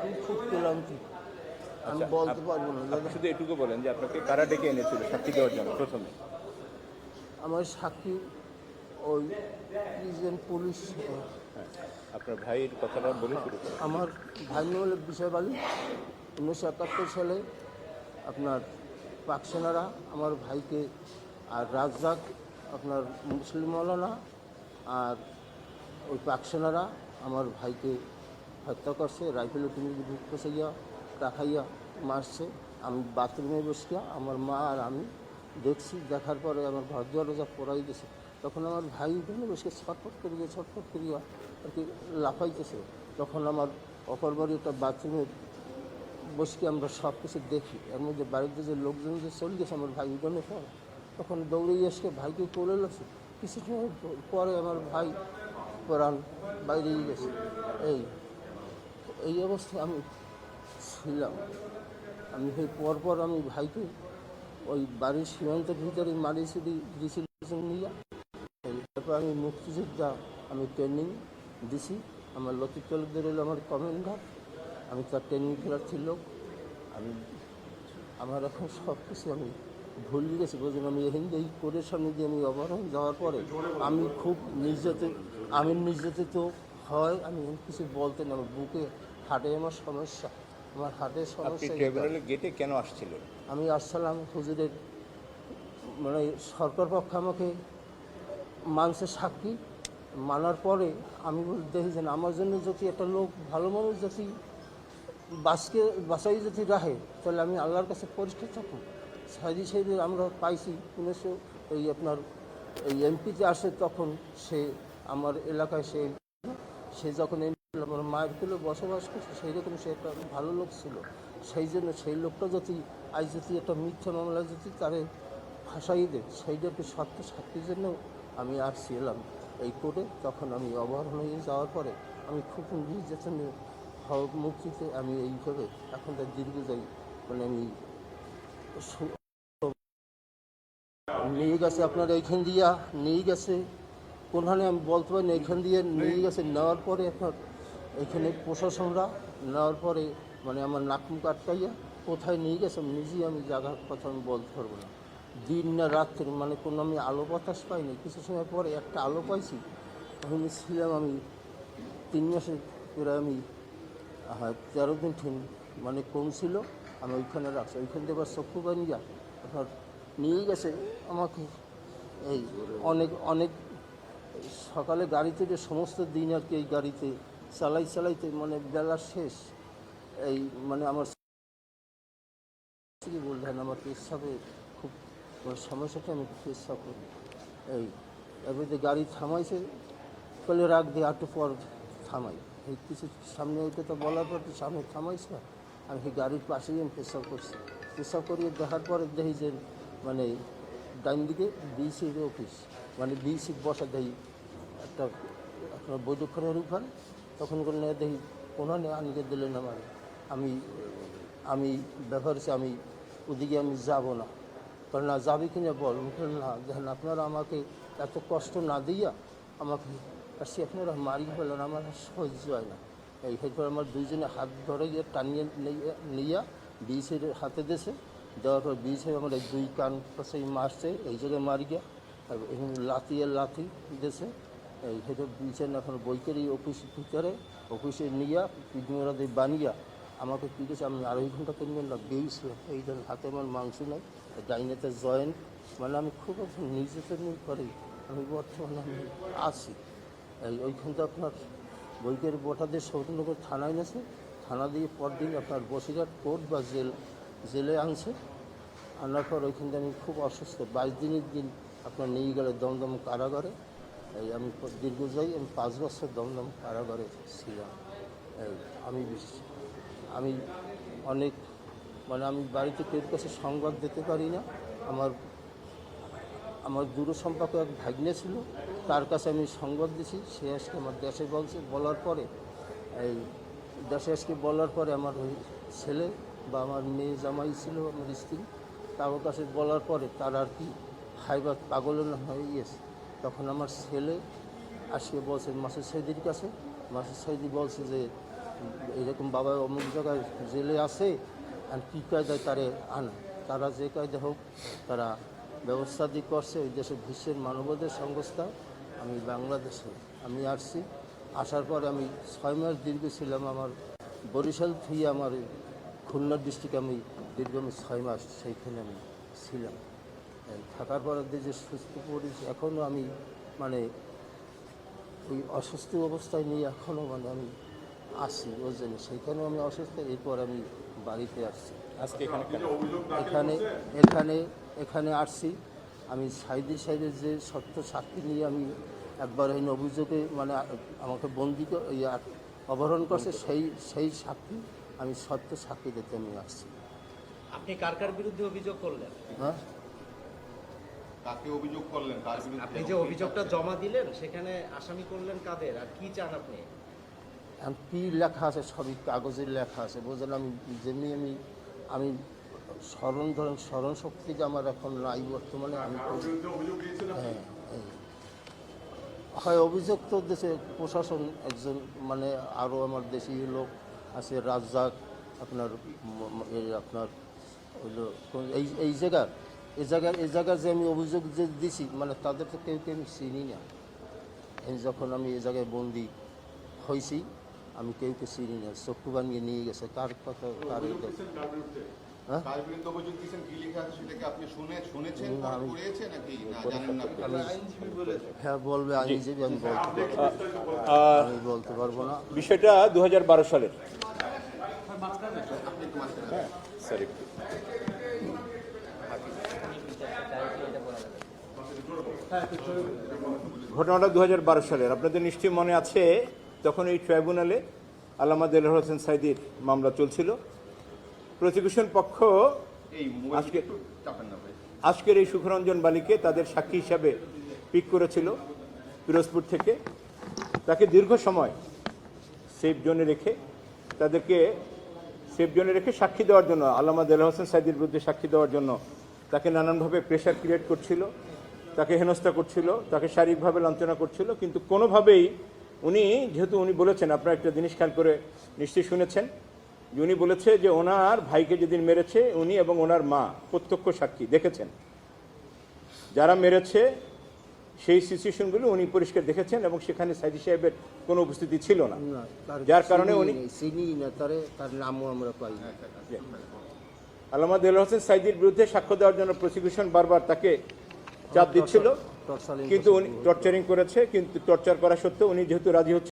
আমি খুব ক্লান্তি। আমি আচ্ছা, বলতে পারব না। দাদা শুধু এটুকু বলেন যে আপনাকে কারা ডেকে এনেছিল সাক্ষী দেওয়ার জন্য প্রথমে? আমার সাক্ষী ওই প্রিজেন্ট পুলিশ। হ্যাঁ আপনার ভাইয়ের কথাটা বলে শুরু আমার ভাই হল বিষয় বালি উনিশশো একাত্তর সালে আপনার পাকসেনারা আমার ভাইকে আর রাজ্জাক আপনার মুসলিম মৌলানা আর ওই পাকসেনারা আমার ভাইকে হত্যা করছে, রাইফেলে তুমি বুক গিয়া রাখাইয়া মারছে। আমি বাথরুমে বসিয়া আমার মা আর আমি দেখছি, দেখার পরে আমার ঘর দুয়ারে যা পড়াই গেছে তখন আমার ভাই ওখানে বসে ছটফট করিয়া ছটফট করিয়া আর কি লাফাইতেছে। তখন আমার অপর বাড়ি একটা বাথরুমে বসে আমরা সব কিছু দেখি। এর মধ্যে বাড়িতে যে লোকজন যে চলে গেছে, আমার ভাই উঠানে পর, তখন দৌড়ে এসে ভাইকে কোলে লাগছে কিছু সময় পরে আমার ভাই প্রাণ বাইরে গেছে। এই এই অবস্থায় আমি ছিলাম আমি সেই পরপর আমি ভাইকে ওই বাড়ির সীমান্তের ভিতরে মারিয়েছি দিয়েছিল নিয়ে, তারপর আমি মুক্তিযোদ্ধা, আমি ট্রেনিং দিছি। আমার লতিফ তালুকদার হলো আমার কমেন্ডার আমি তার ট্রেনিং খেলার লোক। আমি, আমার এখন সব কিছু আমি ভুলে গেছি। বুঝলেন আমি হিন্দি, এই কোর্টের সামনে দিয়ে আমি অবরোধ যাওয়ার পরে আমি খুব নির্যাতিত আমি নির্যাতিত হয়। আমি কিছু বলতে না, আমার বুকে হাটে আমার সমস্যা আমার হাটের সমস্যা ট্রাইব্যুনালের গেটে কেন আসছিলেন? আমি আসসালাম হুজুরের মানে সরকার পক্ষ আমাকে মানছে সাক্ষী মানার পরে আমি বলি দেখি যে আমার জন্য যদি একটা লোক ভালো মানুষ যদি বাসকে বাসাই যদি রাখে তাহলে আমি আল্লাহর কাছে পরিষ্কার থাকুন সাইদি সাইদি আমরা পাইছি উনিশশো এই আপনার এই এমপিতে আসে তখন সে আমার এলাকায় সে সে যখন মায়ের কুলে বসবাস করছে, সেই রকম সে একটা ভালো লোক ছিল। সেই জন্য সেই লোকটা যদি আজ যদি একটা মিথ্যা মামলা যদি তারে ফাঁসাই দেয় সেইটাকে সত্য সাক্ষীর জন্য আমি আসছি এলাম এই কোর্টে তখন আমি অবহেলা হয়ে যাওয়ার পরে আমি খুব নির্যাতনে হওয়ার মুক্তিতে আমি এইভাবে এখন তার দীর্ঘ যাই মানে আমি নিয়ে গেছে আপনার এইখান দিয়া, নিয়ে গেছে। কোনখানে আমি বলতে পারি না এইখান দিয়ে নিয়ে গেছে। নেওয়ার পরে আপনার এখানে প্রশাসনরা নেওয়ার পরে মানে আমার নাকুম কাটকাইয়া কোথায় নিয়ে গেছে নিজেই আমি জায়গার কথা আমি বলতে পারব না। দিন না রাত্রে মানে কোনো আমি আলো বাতাস পাইনি কিছু সময় পরে একটা আলো পাইছি। ওখানে ছিলাম আমি তিন মাসে প্রায় আমি তেরো দিন ঠিক মানে কম ছিল, আমি ওইখানে রাখছি। ওইখান থেকে এবার চক্ষু বানিয়া আপনার নিয়ে গেছে আমাকে। এই অনেক অনেক সকালে গাড়িতে যে সমস্ত দিন আর কি এই গাড়িতে চালাই চালাইতে মানে বেলা শেষ। এই মানে আমার কি বললেন, আমার পেশাবে খুব সমস্যাটা আমি পেশাব করি। এই এবার যে গাড়ি থামাইছে বলে রাখ দিয়ে একটু পর থামাই। এই কিছু সামনে ওইটা তো বলার পর তো সামনে থামাইছে আমি সেই গাড়ির পাশেই আমি পেশাব করছি। পেশাব করিয়ে দেখার পরে দেখি যে মানে ডাইন দিকে বিসির অফিস। মানে বিসি বসা দেখি একটা আপনার বৈঠকখানের উপরে তখন করে নিয়ে দেখি কোনানে আনিকে দিলেন আমার? আমি আমি ব্যাপার হচ্ছে আমি ওদিকে আমি যাব না। কারণ না, যাবে কিনা বল? না, দেখেন, আপনারা আমাকে এত কষ্ট না দিয়া আমাকে সে আপনারা মারি ফেলেন, আমার সহ্য হয় না। এই এরপর আমার দুইজনে হাত ধরে গিয়ে টানিয়ে নিয়ে- বিচের হাতে দেশে দেওয়ার পর বিচে আমার দুই কান পাশে মারছে, এই জায়গায় মারি গিয়া। আর এখানে লাথি আর লাথি দেশে এই হেঁটে বিচেন এখন বইকের এই অফিস ভিতরে, অফিসে নিয়ে পিডমিরা দিয়ে বানিয়া আমাকে কী গেছে আমি আড়াই ঘণ্টা তিন ঘণ্টা বেরিয়েছিলাম এই ধরেন হাতে আমার মাংস নাই, ডাইনেতে জয়েন্ট মানে আমি খুব এখন নির্যাতন করে আমি বর্তমানে আমি আছি। এই ওইখানটা আপনার বৈকের বোটাদের সৌরনগর থানায় গেছে। থানা দিয়ে পরদিন আপনার বসিরহাট কোর্ট বা জেল, জেলে আনছে। আনার পর ওইখান থেকে আমি খুব অসুস্থ। বাইশ দিনের দিন আপনার নিয়ে গেলে দমদম কারাগারে। এই আমি দীর্ঘ যাই, আমি পাঁচ বছর দমদম কারাগারে ছিলাম। এই আমি আমি অনেক মানে আমি বাড়িতে কেউ কাছে সংবাদ দিতে পারি না। আমার আমার দূর সম্পর্ক এক ভাগ্নে ছিল, তার কাছে আমি সংবাদ দিছি। সে আজকে আমার দেশে বলছে, বলার পরে, এই দেশে আজকে বলার পরে আমার ওই ছেলে বা আমার মেয়ে জামাই ছিল, আমার স্ত্রী, তার কাছে বলার পরে তার আর কি হাইবার পাগল হয়ে গিয়েছে তখন আমার ছেলে আসিয়ে বলছে, মাসুদ সাইদির কাছে? মাসুদ সাইদি বলছে যে, এরকম বাবা অমুক জায়গায় জেলে আছে, আর কী কায়দায় তারে আনে? তারা যে কায়দা হোক, তারা ব্যবস্থা দিয়ে করছে ওই দেশে বিশ্বের মানবাধিকার সংস্থা, আমি বাংলাদেশে, আমি আসছি। আসার পর আমি ছয় মাস দীর্ঘ ছিলাম আমার বরিশাল থেকে আমার খুলনা ডিস্ট্রিক্টে আমি দীর্ঘ আমি ছয় মাস সেইখানে আমি ছিলাম। থাকার পরে যে সুস্থ পড়েছি এখনও আমি মানে ওই অসুস্থ অবস্থায় নিয়ে এখনও মানে আমি আসি ওই জন্য সেইখানেও আমি অসুস্থ এরপর আমি বাড়িতে আসছি। আজকে এখানে এখানে এখানে এখানে আসছি। আমি সাইডে সাইডে যে সত্য সাক্ষী নিয়ে আমি একবার এই অভিযোগে মানে আমাকে বন্দি অপহরণ করছে সেই সেই সাক্ষী আমি সত্য সাক্ষী দিতে আমি আসছি। আপনি কার কার বিরুদ্ধে অভিযোগ করলেন? হ্যাঁ? কাকে অভিযোগ করলেন কার বিরুদ্ধে? আপনি যে অভিযোগটা জমা দিলেন সেখানে আসামি করলেন কাদের? আর কি চান আপনি? কী লেখা আছে? সবই কাগজের লেখা আছে। বুঝলেন আমি যেমনি আমি আমি স্মরণ ধরেন স্মরণ শক্তিটা আমার এখন নাই বর্তমানে আমি হ্যাঁ হয়। অভিযোগ তো দেশে প্রশাসন একজন মানে আরও আমার দেশি লোক আছে রাজ্জাক আপনার আপনার এই এই জায়গার এই জায়গার এই জায়গার যে আমি অভিযোগ যে দিছি মানে তাদের তো কেউ কেউ আমি চিনি না। এই যখন আমি এই জায়গায় বন্দি হয়েছি আমি কেউকে চিনি না। চক্ষু বানিয়ে নিয়ে গেছে কার কথা কার হ্যাঁ? কার বিরুদ্ধে অভিযোগ দিয়েছেন কি লেখা আছে সেটাকে আপনি শুনে শুনেছেন না, আমি- পড়েছে নাকি? না জানেন না। হ্যাঁ বলবে আইনজীবী আমি বলতে আর আমি বলতে পারব না। বিষয়টা দু হাজার বারো সালের। হ্যাঁ স্যার একটু ঘটনাটা দু হাজার বারো সালের। আপনাদের নিশ্চয়ই মনে আছে তখন এই ট্রাইব্যুনালে আল্লামা দেলোয়ার হোসেন সাইদির মামলা চলছিল। প্রসিকিউশন পক্ষ আজকে- আজকের এই সুখরঞ্জন বালিকে তাদের সাক্ষী হিসাবে পিক করেছিল পিরোজপুর থেকে। তাকে দীর্ঘ সময় সেফ জোনে রেখে তাদেরকে সেফ জোনে রেখে সাক্ষী দেওয়ার জন্য আল্লামা দেলা হোসেন সাইদির বিরুদ্ধে সাক্ষী দেওয়ার জন্য তাকে নানানভাবে প্রেশার ক্রিয়েট করছিল। তাকে হেনস্থা করছিল তাকে শারীরিকভাবে লাঞ্ছনা করছিল কিন্তু কোনোভাবেই উনি যেহেতু উনি বলেছেন আপনারা একটা জিনিস খেয়াল করে নিশ্চয়ই শুনেছেন যে উনি বলেছে যে ওনার ভাইকে যেদিন মেরেছে উনি এবং ওনার মা প্রত্যক্ষ সাক্ষী দেখেছেন। যারা মেরেছে সেই সিচুয়েশনগুলো উনি পরিষ্কার দেখেছেন এবং সেখানে সাইদি সাহেবের কোনো উপস্থিতি ছিল না। যার কারণে উনি- তার নামও আমরা পাই আল্লামা দেল হোসেন সাইদির বিরুদ্ধে সাক্ষ্য দেওয়ার জন্য প্রসিকিউশন বারবার তাকে চাপ দিচ্ছিল। কিন্তু উনি টর্চারিং করেছে কিন্তু টর্চার করা সত্ত্বেও উনি যেহেতু রাজি হচ্ছে